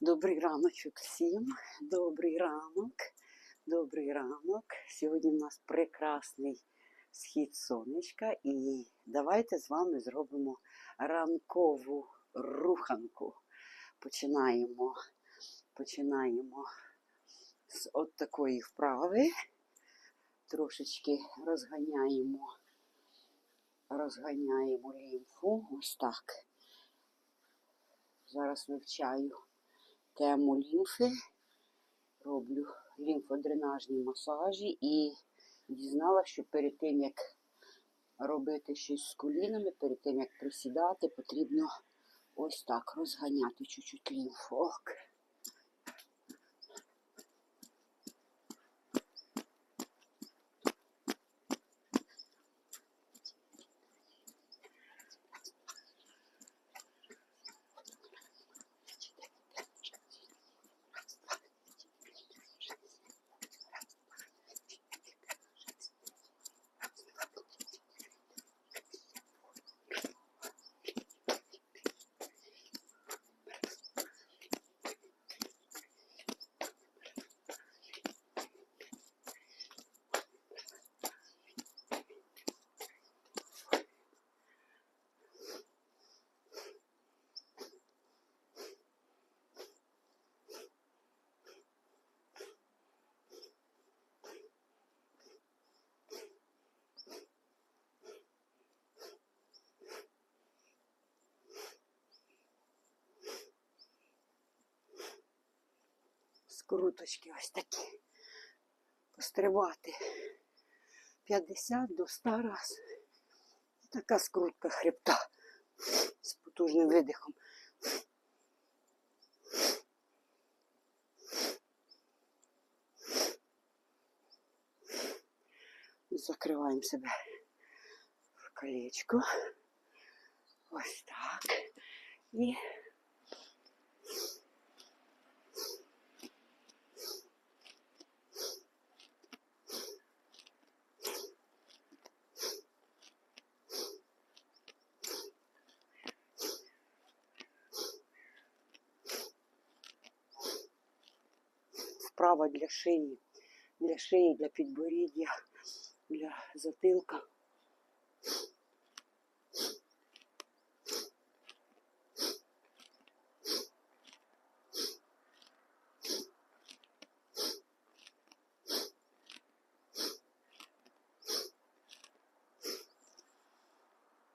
Добрий раночок всім. Добрий ранок. Добрий ранок. Сьогодні в нас прекрасний схід сонечка. І давайте з вами зробимо ранкову руханку. Починаємо. Починаємо з от такої вправи. Трошечки розганяємо, розганяємо лімфу. Ось так. Зараз вивчаю тему лімфи, роблю лімфодренажні масажі і дізналася, що перед тим, як робити щось з колінами, перед тим, як присідати, потрібно ось так розганяти чуть-чуть лімфу. Скруточки ось такі. Пострибати 50 до 100 раз. Така скрутка хребта з потужним видихом. Закриваємо себе в колечко. Ось так. І вправа для шиї, для шиї, для підборіддя, для затилка.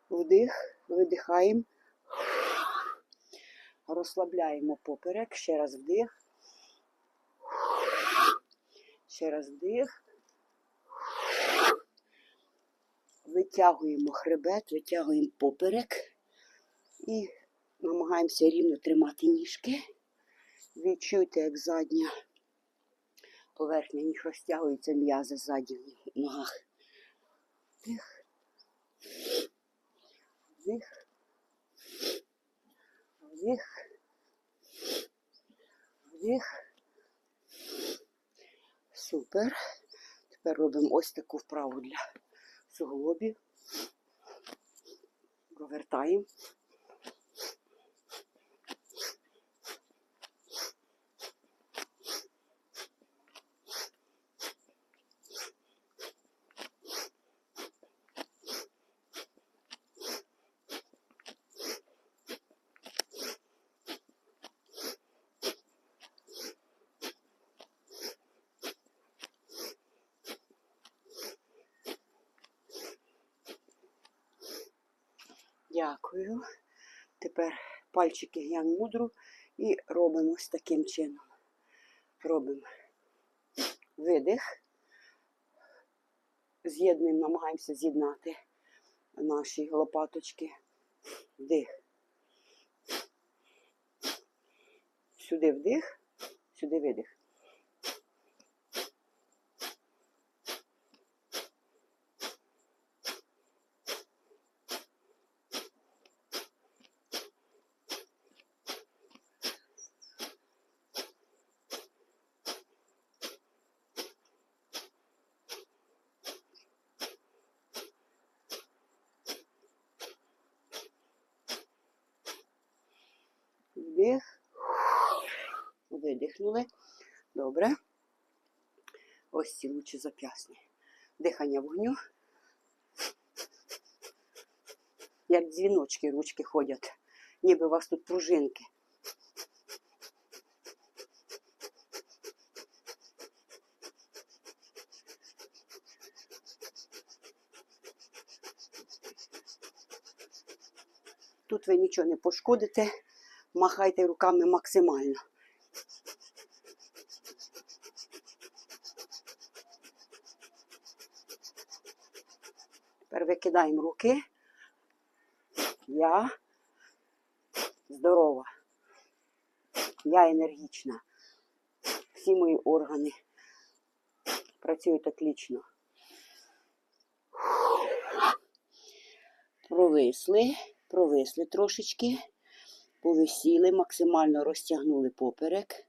Вдих, видихаємо, розслабляємо поперек, ще раз вдих. Ще раз вдих. Витягуємо хребет, витягуємо поперек і намагаємося рівно тримати ніжки. Відчуйте, як задня поверхня ніг розтягується м'язи ззаді в ногах. Вдих. Вдих. Вдих. Вдих. Супер. Тепер робимо ось таку вправу для суглобів. Провертаємо. Дякую. Тепер пальчики г'ян мудру і робимо ось таким чином. Робимо видих. З'єднуємо, намагаємося з'єднати наші лопаточки. Вдих. Сюди вдих, сюди видих. Вдих. Видихнули. Добре. Ось ці лучі зап'ясні. Дихання вогню. Як дзвіночки ручки ходять, ніби у вас тут пружинки. Тут ви нічого не пошкодите, махайте руками максимально. Тепер викидаємо руки. Я здорова. Я енергічна. Всі мої органи працюють отлично. Провисли, провисли трошечки, повисіли, максимально розтягнули поперек.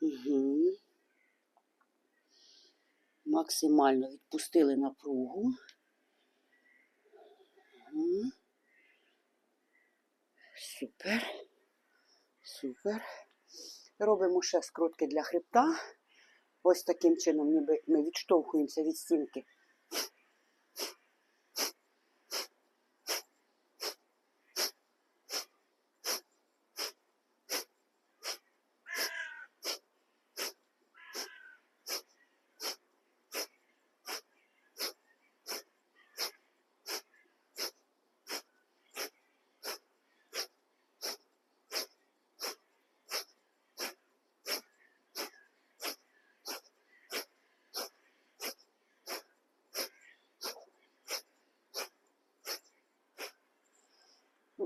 Угу. Максимально відпустили напругу. Угу. Супер. Супер. Робимо ще скрутки для хребта. Ось таким чином, ніби ми відштовхуємося від стінки.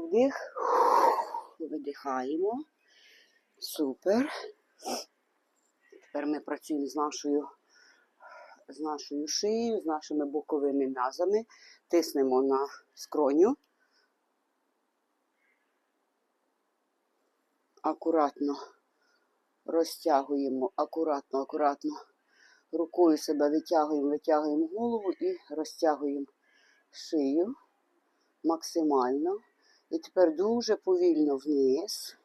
Вдих, видихаємо. Супер. Тепер ми працюємо з нашою, з нашою шиєю, з нашими боковими м'язами. Тиснемо на скроню. Акуратно розтягуємо, акуратно, акуратно. Рукою себе витягуємо, витягуємо голову і розтягуємо шию максимально. І тепер дуже повільно вниз.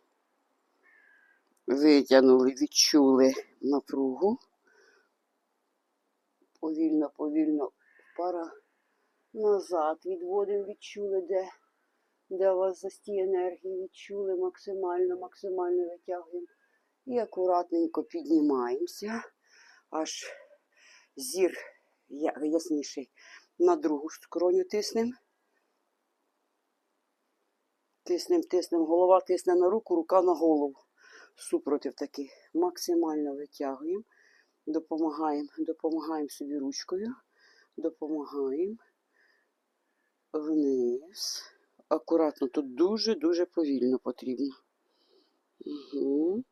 Витягнули, відчули напругу. Повільно, повільно пара назад відводимо, відчули, де, де у вас застій енергії, відчули максимально, максимально витягуємо. І акуратненько піднімаємося, аж зір ясніший на другу скроню тиснемо. Тиснем, тиснем, голова тисне на руку, рука на голову. Супротив такий. Максимально витягуємо, допомагаємо, допомагаємо собі ручкою, допомагаємо вниз. Акуратно, тут дуже-дуже повільно потрібно. Угу.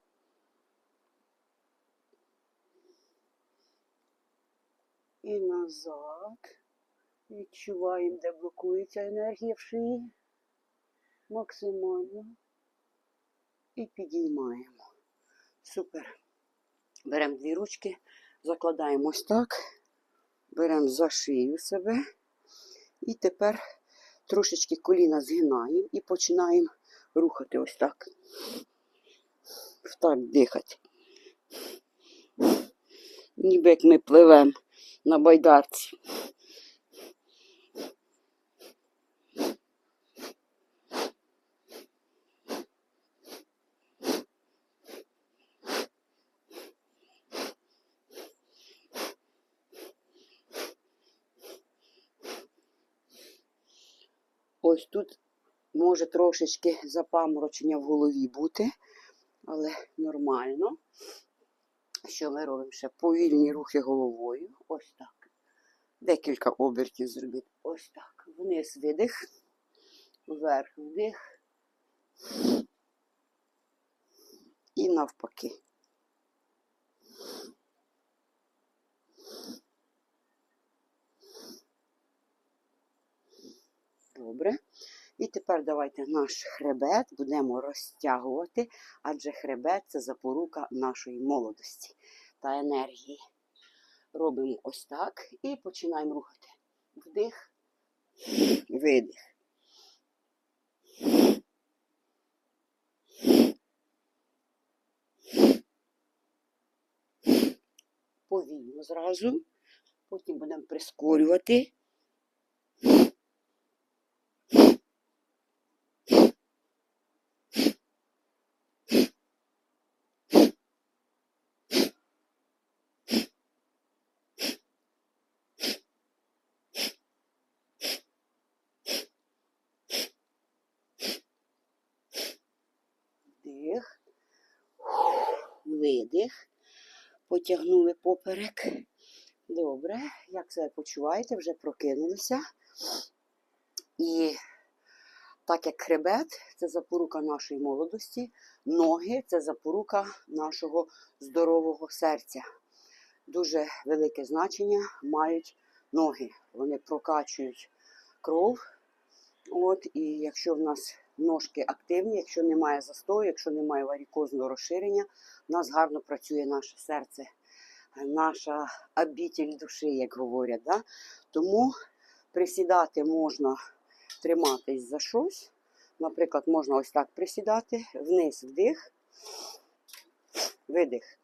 І назад. Відчуваємо, де блокується енергія в шиї максимально і підіймаємо. Супер. Беремо дві ручки, закладаємо ось так, беремо за шию себе. І тепер трошечки коліна згинаємо і починаємо рухати ось так. Так дихати. Ніби як ми пливемо на байдарці. Ось тут може трошечки запаморочення в голові бути, але нормально. Що ми робимо ще? Повільні рухи головою. Ось так. Декілька обертів зробити. Ось так. Вниз видих, вверх вдих. І навпаки. Добре. І тепер давайте наш хребет будемо розтягувати, адже хребет це запорука нашої молодості та енергії. Робимо ось так і починаємо рухати. Вдих, видих. повільно зразу. Потім будемо прискорювати. Видих. Потягнули поперек. Добре, як себе почуваєте? Вже прокинулися. І так як хребет це запорука нашої молодості, ноги це запорука нашого здорового серця. Дуже велике значення мають ноги. Вони прокачують кров. От, і якщо в нас ножки активні, якщо немає застою, якщо немає варікозного розширення, у нас гарно працює наше серце, наша обітель душі, як говорять. Да? Тому присідати можна триматись за щось. Наприклад, можна ось так присідати, вниз вдих, видих.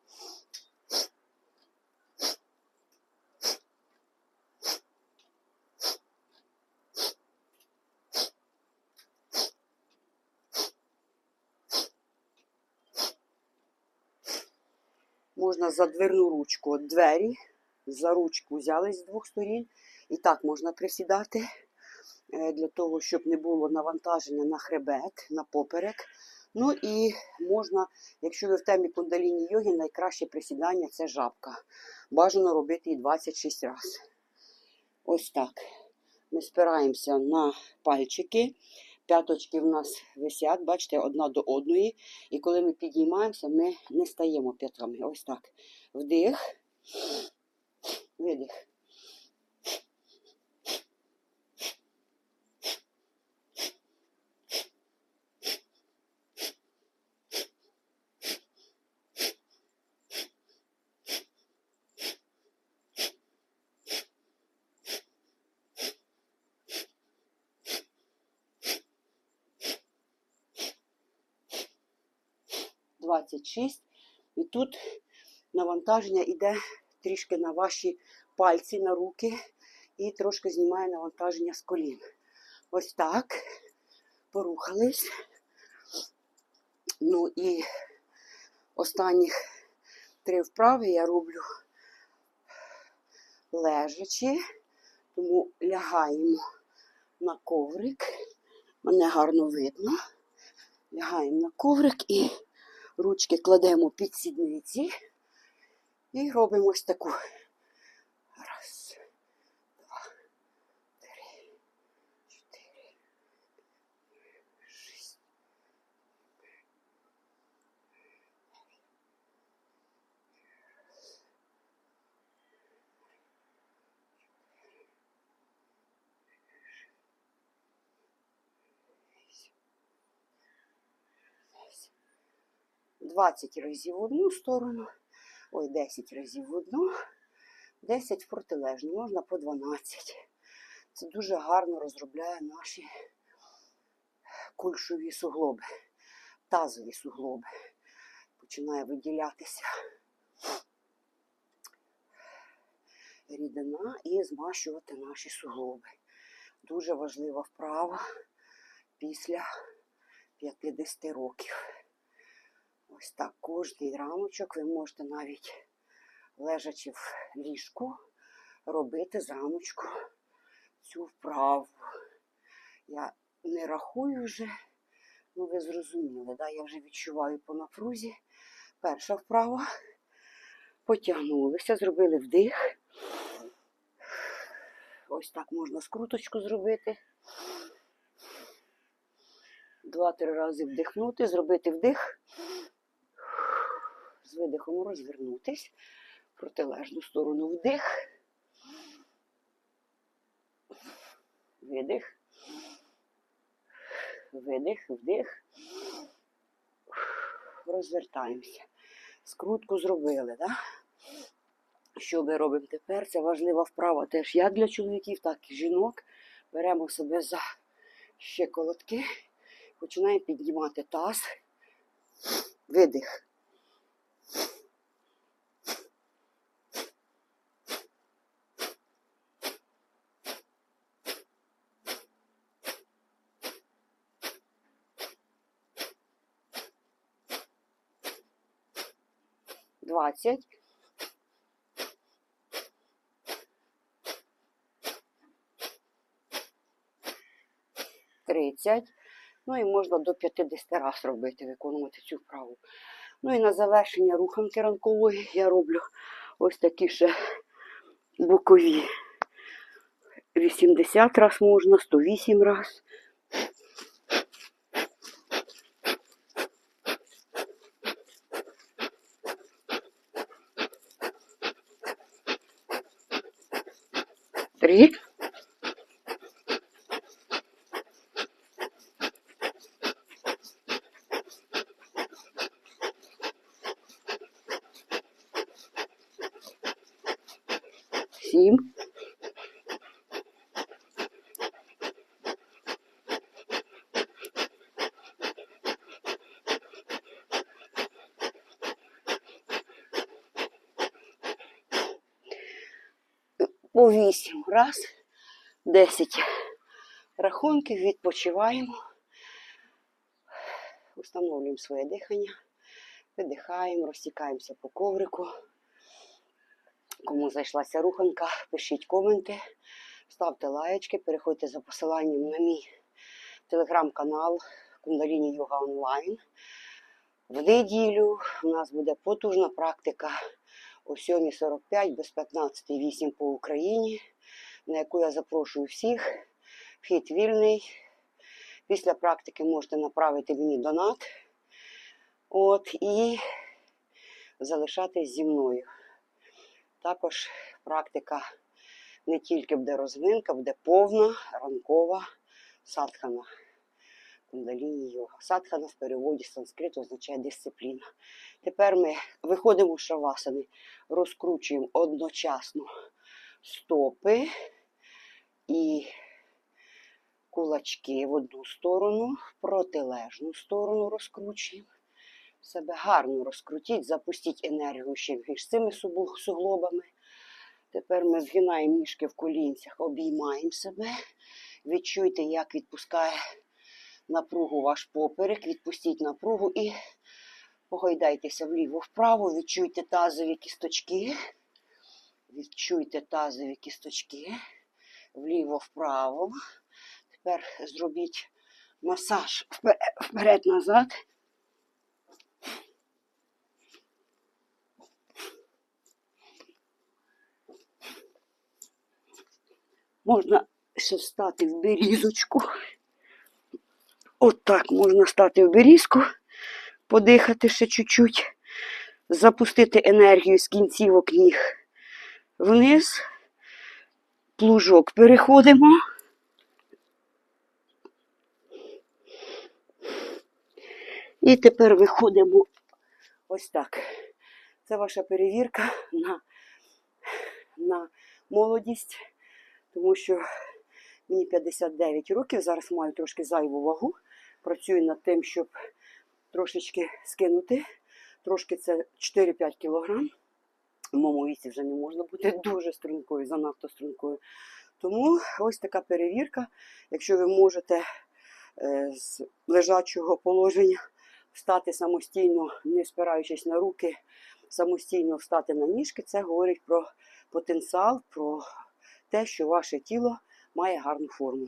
Можна за дверну ручку от двері, за ручку взяли з двох сторін. І так можна присідати е, для того, щоб не було навантаження на хребет, на поперек. Ну і можна, якщо ви в темі кундаліні йоги, найкраще присідання це жабка. Бажано робити її 26 разів. Ось так. Ми спираємося на пальчики. П'яточки в нас висять, бачите, одна до одної. І коли ми підіймаємося, ми не стаємо п'ятрами. Ось так. Вдих, видих. Двадцять шість. І тут навантаження йде трішки на ваші пальці, на руки і трошки знімає навантаження з колін. Ось так. Порухались. Ну і останніх три вправи я роблю лежачи, тому лягаємо на коврик. Мене гарно видно. Лягаємо на коврик і ручки кладемо під сідниці. І робимо ось таку. 20 разів в одну сторону, ой, 10 разів в одну, 10 в протилежну, можна по 12. Це дуже гарно розробляє наші кульшові суглоби, тазові суглоби. Починає виділятися рідина і змащувати наші суглоби. Дуже важлива вправа після 50 років. Ось так кожний рамочок ви можете навіть лежачи в ліжку, робити з рамочку цю вправу. Я не рахую вже, ну ви зрозуміли, да? я вже відчуваю по напрузі. Перша вправа. Потягнулися, зробили вдих. Ось так можна скруточку зробити. Два-три рази вдихнути, зробити вдих видихом розвернутись протилежну сторону вдих. Видих. Видих, вдих. Розвертаємося. Скрутку зробили? Да? Що ми робимо тепер? Це важлива вправа теж як для чоловіків, так і жінок. Беремо себе за щеколотки, починаємо піднімати таз, видих. 20. Тридцять. Ну і можна до 50 раз робити, виконувати цю вправу. Ну і на завершення руханки ранкової я роблю ось такі ще бокові. 80 раз можна, 108 раз. Три. Сім. По вісім раз. Десять рахунків, відпочиваємо. Встановлюємо своє дихання. Видихаємо, розтікаємося по коврику. Кому зайшлася руханка, пишіть коменти, ставте лаєчки, переходьте за посиланням на мій телеграм-канал Кундаліні Йога Онлайн. В неділю у нас буде потужна практика о 7.45 без 15.08 по Україні, на яку я запрошую всіх. Вхід вільний. Після практики можете направити мені донат. От, і залишатись зі мною. Також практика не тільки буде розминка, буде повна ранкова садхана. Кундаліні йога. Садхана в переводі з санскриту означає дисципліна. Тепер ми виходимо з шавасани, розкручуємо одночасно стопи і кулачки в одну сторону, в протилежну сторону розкручуємо. Себе гарно розкрутіть, запустіть енергію ще між цими суглобами. Тепер ми згинаємо ніжки в колінцях, обіймаємо себе. Відчуйте, як відпускає напругу ваш поперек, відпустіть напругу і погойдайтеся вліво-вправо, відчуйте тазові кісточки. Відчуйте тазові кісточки вліво-вправо. Тепер зробіть масаж вперед-назад. Можна ще встати в берізочку. От можна стати в берізку, подихати ще чуть-чуть, запустити енергію з кінцівок ніг вниз, плужок переходимо. І тепер виходимо ось так. Це ваша перевірка на, на молодість, тому що мені 59 років, зараз маю трошки зайву вагу. Працюю над тим, щоб трошечки скинути. Трошки це 4-5 кілограм. В моєму віці вже не можна бути дуже стрункою, занадто стрункою. Тому ось така перевірка. Якщо ви можете е, з лежачого положення встати самостійно, не спираючись на руки, самостійно встати на ніжки, це говорить про потенціал, про те, що ваше тіло має гарну форму.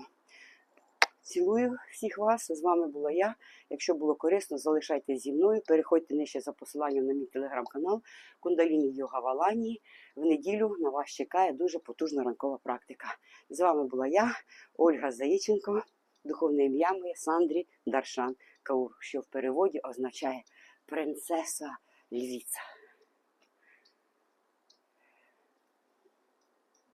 Цілую всіх вас. З вами була я. Якщо було корисно, залишайтесь зі мною. Переходьте нижче за посиланням на мій телеграм-канал Кундаліні Йога Валанії. В неділю на вас чекає дуже потужна ранкова практика. З вами була я, Ольга Заїченко, духовне ім'я моє Сандрі Даршан Каур, що в переводі означає принцеса львіця.